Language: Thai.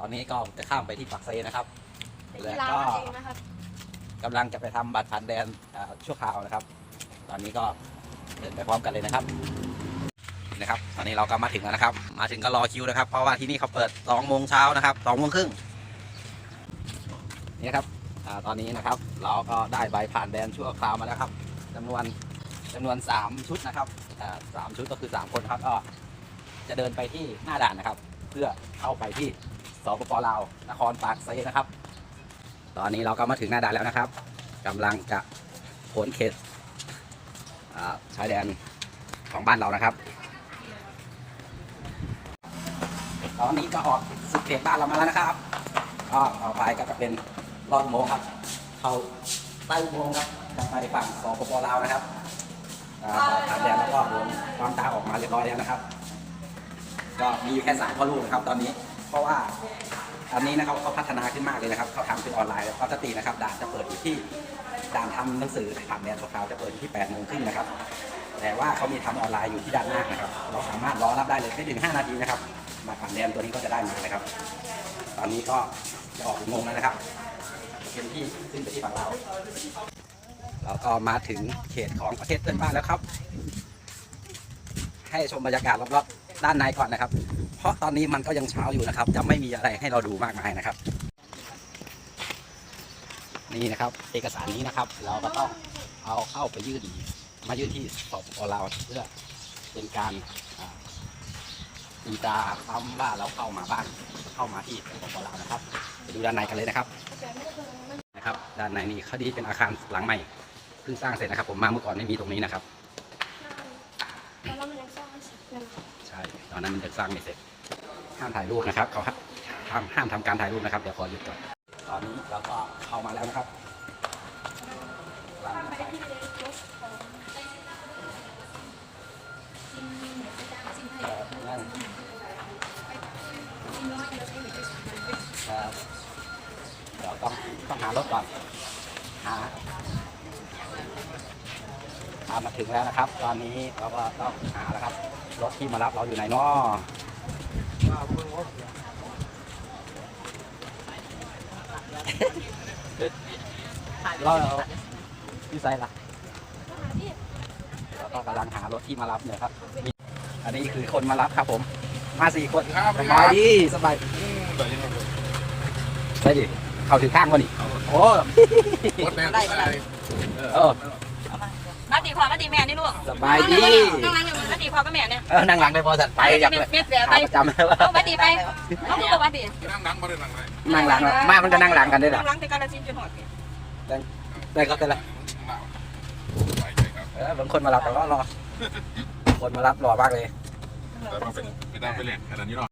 ตอนนี้ก็จะข้ามไปที่ปากเซนะครับ เป็นที่ลาวนั่นเองนะครับกำลังจะไปทำบัตรผ่านแดนอ่าชั่วคราวนะครับ ตอนนี้ก็เดินไปพร้อมกันเลยนะครับนะครับ ตอนนี้เราก็มาถึงแล้วนะครับ มาถึงก็รอคิวนะครับ เพราะว่าที่นี่เขาเปิด2โมงเช้านะครับ2โมงครึ่งนี่ครับอาตอนนี้นะครับ เราก็ได้ใบผ่านแดนชั่วคราวมาแล้วครับจำนวนจำนวน 3 ชุดนะครับอ่าสามชุดก็คือ 3 คนครับก็จะเดินไปที่หน้าด่านนะครับ เพื่อเข้าไปที่สปปลาวนครปากเซนะครับ ตอนนี้เราก็มาถึงหน้าด่านแล้วนะครับกำลังจะพ้นเขตอ่าชายแดนของบ้านเรานะครับ ตอนนี้ก็ออกสุดเขตบ้านเรามาแล้วนะครับก็ต่อไปก็จะเป็นลอดโมงครับเข้าใต้อุโมงครับจะไปฝั่งสปปลาวนะครับอ่าผ่านแดนแล้วก็โดนความตาออกมาเรียบร้อยแล้วนะครับ ก็มีอยู่แค่สามพ่อลูกนะครับตอนนี้ เพราะว่าตอนนี้นะครับเขาพัฒนาขึ้นมากเลยนะครับเขาทำเป็นออนไลน์ปกตินะครับด่านจะเปิดอยู่ที่ด่านทำหนังสือผ่านแดนชั่วคราวจะเปิดอยู่ที่8โมงครึ่งนะครับ แต่ว่าเขามีทำออนไลน์อยู่ที่ด้านหน้านะครับ เราสามารถรอรับได้เลยไม่ถึง5นาทีนะครับ มาผ่านแดนตัวนี้ก็จะได้มานะครับ ตอนนี้ก็จะออกอุโมงแล้วนะครับเป็นที่ขึ้นไปที่ฝั่งเราเราก็มาถึงเขตของประเทศเพื่อนบ้านแล้วครับ ให้ชมบรรยากาศรอบๆ ด้านในก่อนนะครับ เพราะตอนนี้มันก็ยังเช้าอยู่นะครับ จะไม่มีอะไรให้เราดูมากมายนะครับ นี่นะครับ เอกสารนี้นะครับ เราก็ต้องเอาเข้าไปยื่นมายื่นที่สปปลาวเพื่อเป็นการอีตาซ้ำว่าเราเข้ามาบ้านเข้ามาที่สปปลาวนะครับไปดูด้านในกันเลยนะครับนะครับ ด้านในนี่เขาดีเป็นอาคารหลังใหม่เพิ่งสร้างเสร็จนะครับ ผมมาเมื่อก่อนไม่มีตรงนี้นะครับ ใช่ตอนนั้นมันจะสร้างไม่เสร็จห้ามถ่ายรูปนะครับเขาห้ามห้ามทำการถ่ายรูปนะครับเดี๋ยวขอหยุดก่อนตอนนี้เราก็เข้ามาแล้วนะครับเรถของเอ่อนั่งครับเดี๋ยวต้องต้องหารถก่อนหาามาถึงแล้วนะครับ ตอนนี้เราก็ต้องหาแล้วครับ รถที่มารับเราอยู่ไหนเนาะเราที่ไซล่ะเราก็กำลังหารถที่มารับเนี่ยครับมีอันนี้คือคนมารับครับผม มาสี่คนครับสบายดีสบายใช่ดิ เข้าถึงข้างวะนี่โอ้รถแม่ได้อะไรเออมา ตีพ่อมาตีแม่นี่ลูกสบายดีนั่งนั่งอยู่มาตีพ่อกับแม่เนี่ยเออนั่งหลังได้พอสัตว์ไปอยากเลยเม็ดเสียขาไปประจำเลยว่าเอามาตีไปเอาลูกมาตีนั่งดังมาเลยนั่งเลยนั่งหลังอะมามันจะนั่งหลังกันได้เหรอนั่งหลังแต่การสินจนหอดได้ก็ได้ละไปใจครับเออบางคนมารับแต่ว่ารอคนมารับรอมากเลยแต่มาเป็นไปได้ไปเล่นขนาดนี้หรอ